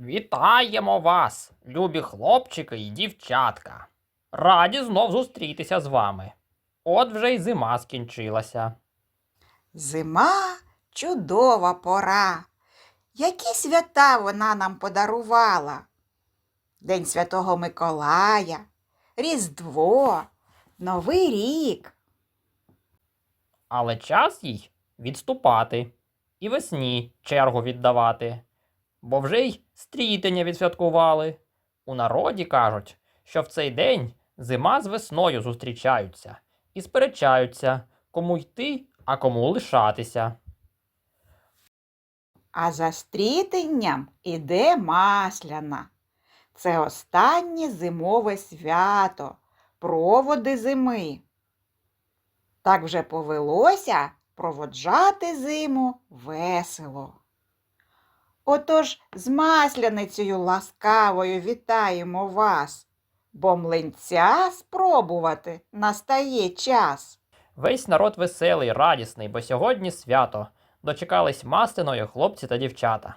Вітаємо вас, любі хлопчики і дівчатка. Раді знов зустрітися з вами. От вже й зима скінчилася. Зима чудова пора. Які свята вона нам подарувала? День Святого Миколая, Різдво, Новий рік. Але час їй відступати і весні чергу віддавати. Бо вже й стрітення відсвяткували. У народі кажуть, що в цей день зима з весною зустрічаються і сперечаються, кому йти, а кому лишатися. А за стрітенням іде масляна. Це останнє зимове свято, проводи зими. Так вже повелося проводжати зиму весело. Отож з масляницею ласкавою вітаємо вас, бо млинця спробувати настає час. Весь народ веселий, радісний, бо сьогодні свято. Дочекались масляної хлопці та дівчата.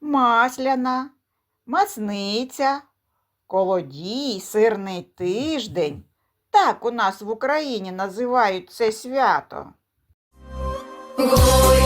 масляна, масниця, колодій, сирний тиждень. Так у нас в Україні називають це свято. Ой,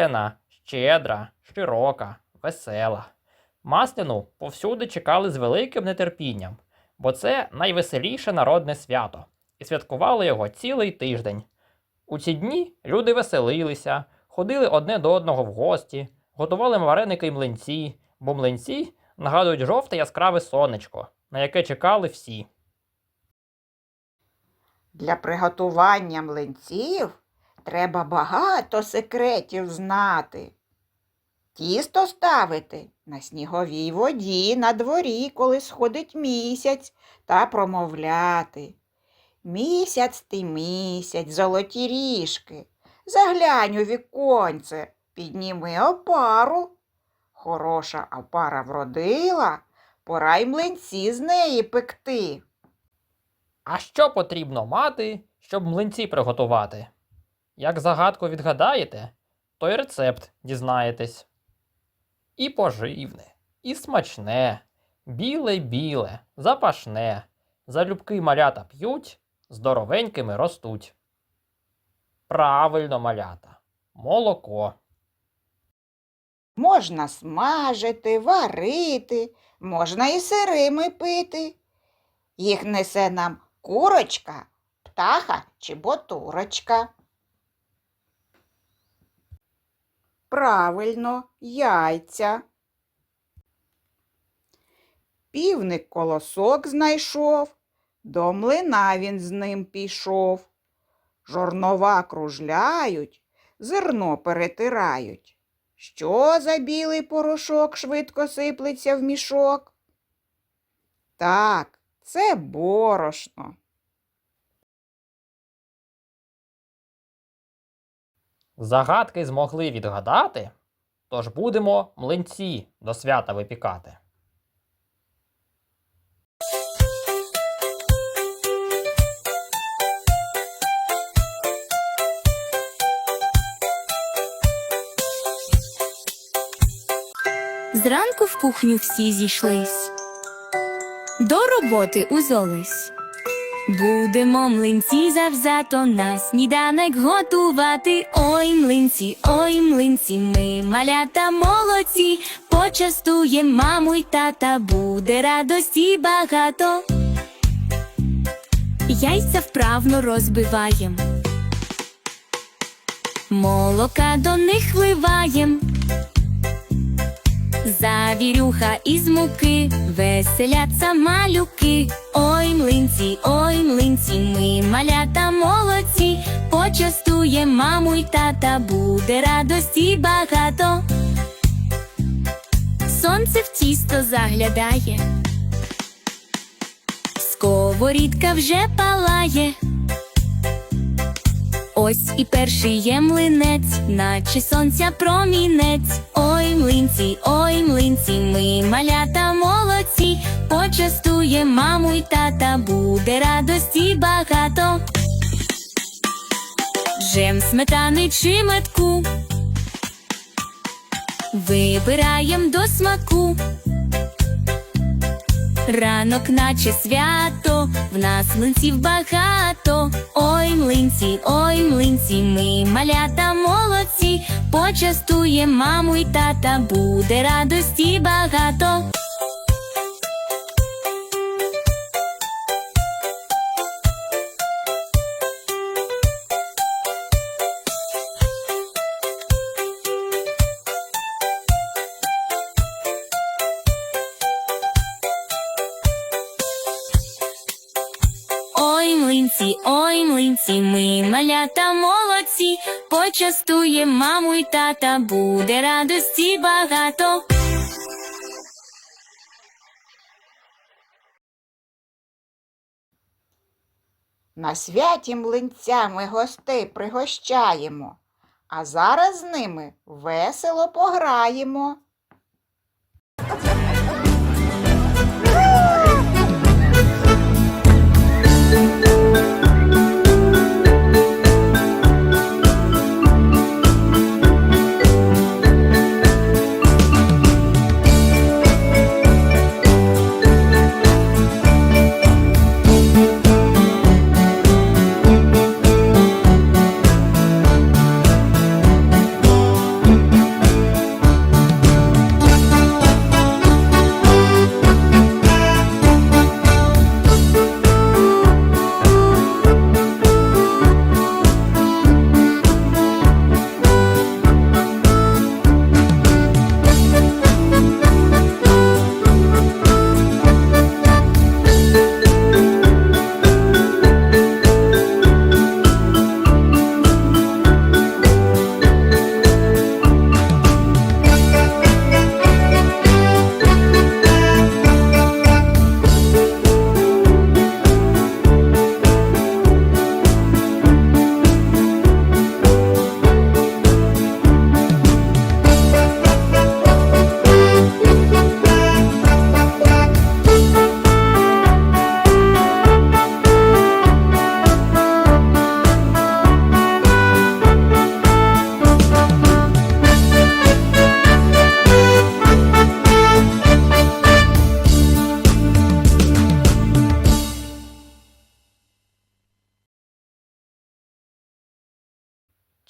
Масляна щедра, широка, весела. Масляну повсюди чекали з великим нетерпінням, бо це найвеселіше народне свято, і святкували його цілий тиждень. У ці дні люди веселилися, ходили одне до одного в гості, готували вареники й млинці, бо млинці нагадують жовте яскраве сонечко, на яке чекали всі. Для приготування млинців треба багато секретів знати. Тісто ставити на сніговій воді на дворі, коли сходить місяць, та промовляти. Місяць ти місяць, золоті ріжки, заглянь у віконце, підніми опару. Хороша опара вродила, пора й млинці з неї пекти. А що потрібно мати, щоб млинці приготувати? Як загадку відгадаєте, то й рецепт дізнаєтесь. І поживне, і смачне, біле-біле, запашне, залюбки малята п'ють, здоровенькими ростуть. Правильно, малята, молоко. Можна смажити, варити, можна і сирими пити. Їх несе нам курочка, птаха чи ботурочка. Правильно, яйця. Півник колосок знайшов, до млина він з ним пішов. Жорнова кружляють, зерно перетирають. Що за білий порошок швидко сиплеться в мішок? Так, це борошно. Загадки змогли відгадати, тож будемо млинці до свята випікати. Зранку в кухню всі зійшлись, до роботи узялись. Будемо млинці завзято на сніданок готувати. Ой, млинці, ой, млинці, ми малята молодці. Почастуєм маму й тата, буде радості багато. Яйця вправно розбиваєм. Молока до них вливаєм. Завірюха із муки, веселяться малюки. Ой, млинці, ой, млинці, ми малята молодці. Почастує маму й тата, буде радості багато. Сонце в тісто заглядає. Сковорідка вже палає. Ось і перший є млинець, наче сонця промінець. Ой, млинці, ой, млинці, ми малята молодці. Почастує маму й тата, буде радості багато. Джем сметани чи метку. Вибираєм до смаку. Ранок, наче свято, в нас млинців багато. Ой, млинці, ой, млинці, ми малята молодці. Почастує маму й тата, буде радості багато. Молодці. Почастує маму й тата, буде радості багато. На святі млинцями гостей пригощаємо, а зараз з ними весело пограємо.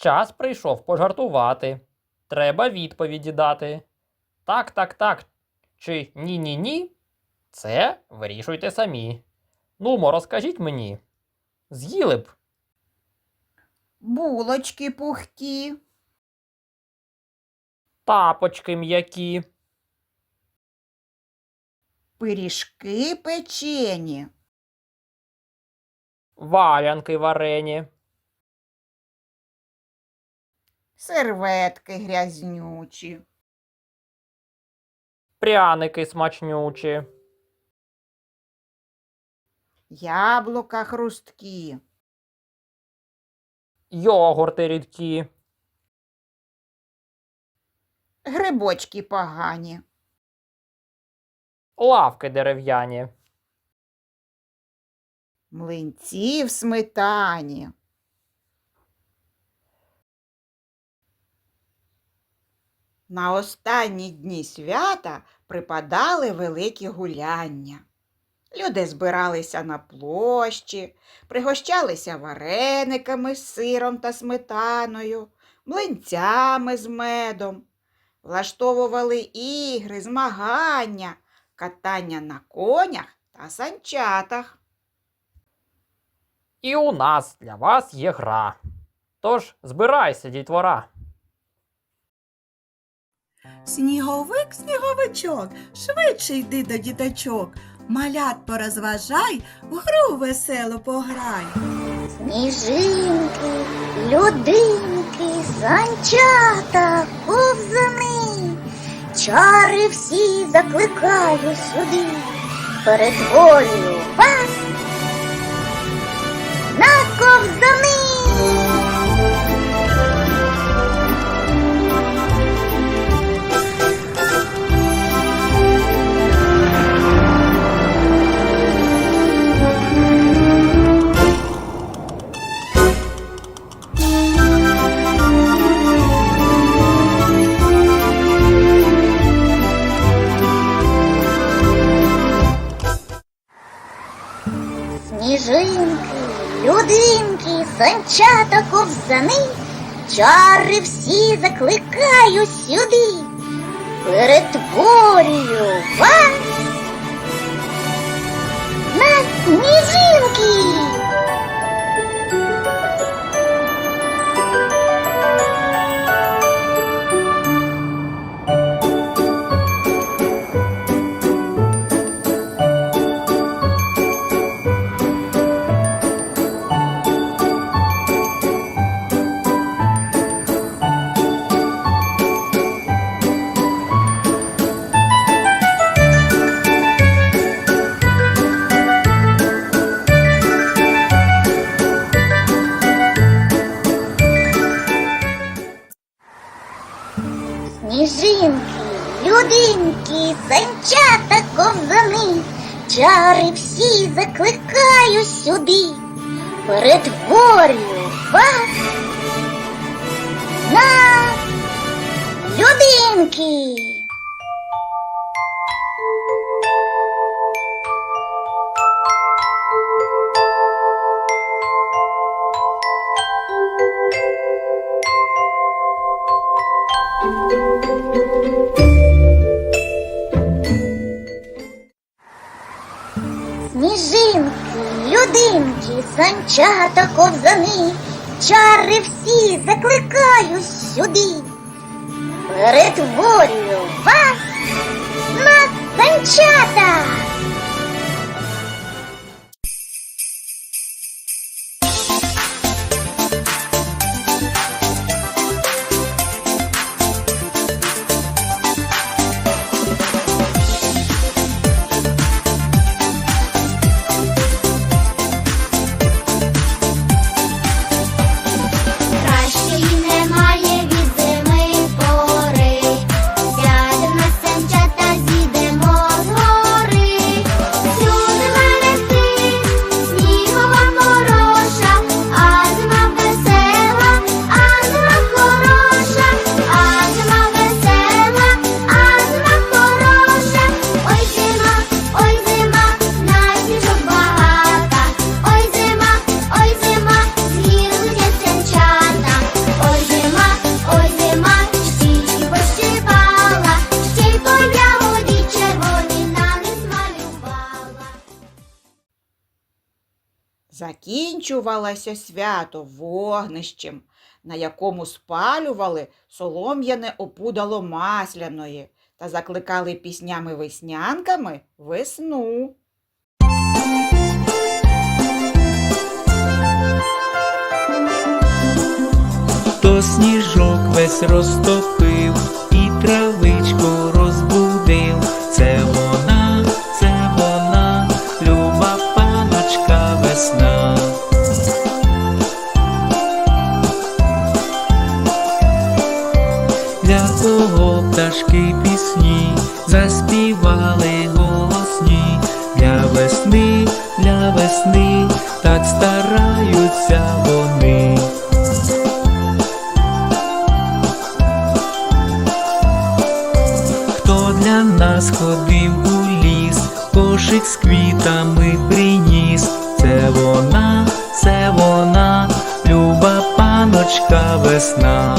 Час прийшов пожартувати. Треба відповіді дати. Так, так, так. Чи ні-ні-ні? Це вирішуйте самі. Нумо, розкажіть мені. З'їли б Булочки пухкі, тапочки м'які, пиріжки печені, валянки варені, серветки грязнючі, пряники смачнючі, яблука хрусткі, йогурти рідкі, грибочки погані, лавки дерев'яні, млинці в сметані. На останні дні свята припадали великі гуляння. Люди збиралися на площі, пригощалися варениками з сиром та сметаною, млинцями з медом, влаштовували ігри, змагання, катання на конях та санчатах. І у нас для вас є гра. Тож збирайся, дітвора. Сніговик, сніговичок, швидше йди до діточок. Малят порозважай, в гру весело пограй. Сніжинки, людинки, санчата, ковзани, чари всі закликаю сюди, перетворюю вас на ковзани. Санчата, ковзани, чари всі закликаю сюди, перетворюю вас на. Сніжинки, перетворюю вас на людинки. Санчата, ковзани, чари всі закликаю сюди, перетворюю вас на санчата. Закінчувалося свято вогнищем, на якому спалювали солом'яне опудало масляної та закликали піснями-веснянками весну. То сніжок весь розтопив так стараються вони. Хто для нас ходив у ліс, кошик з квітами приніс. Це вона, це вона, люба паночка весна.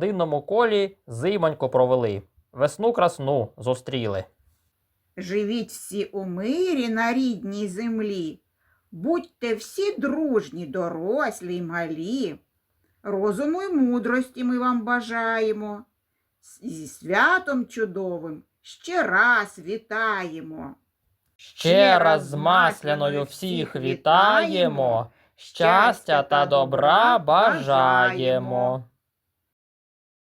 Родинному колі зимоньку провели, весну красну зустріли. Живіть всі у мирі на рідній землі. Будьте всі дружні, дорослі й малі. Розуму й мудрості ми вам бажаємо. Зі святом чудовим ще раз вітаємо. Ще раз з масляною всіх вітаємо, щастя та добра бажаємо.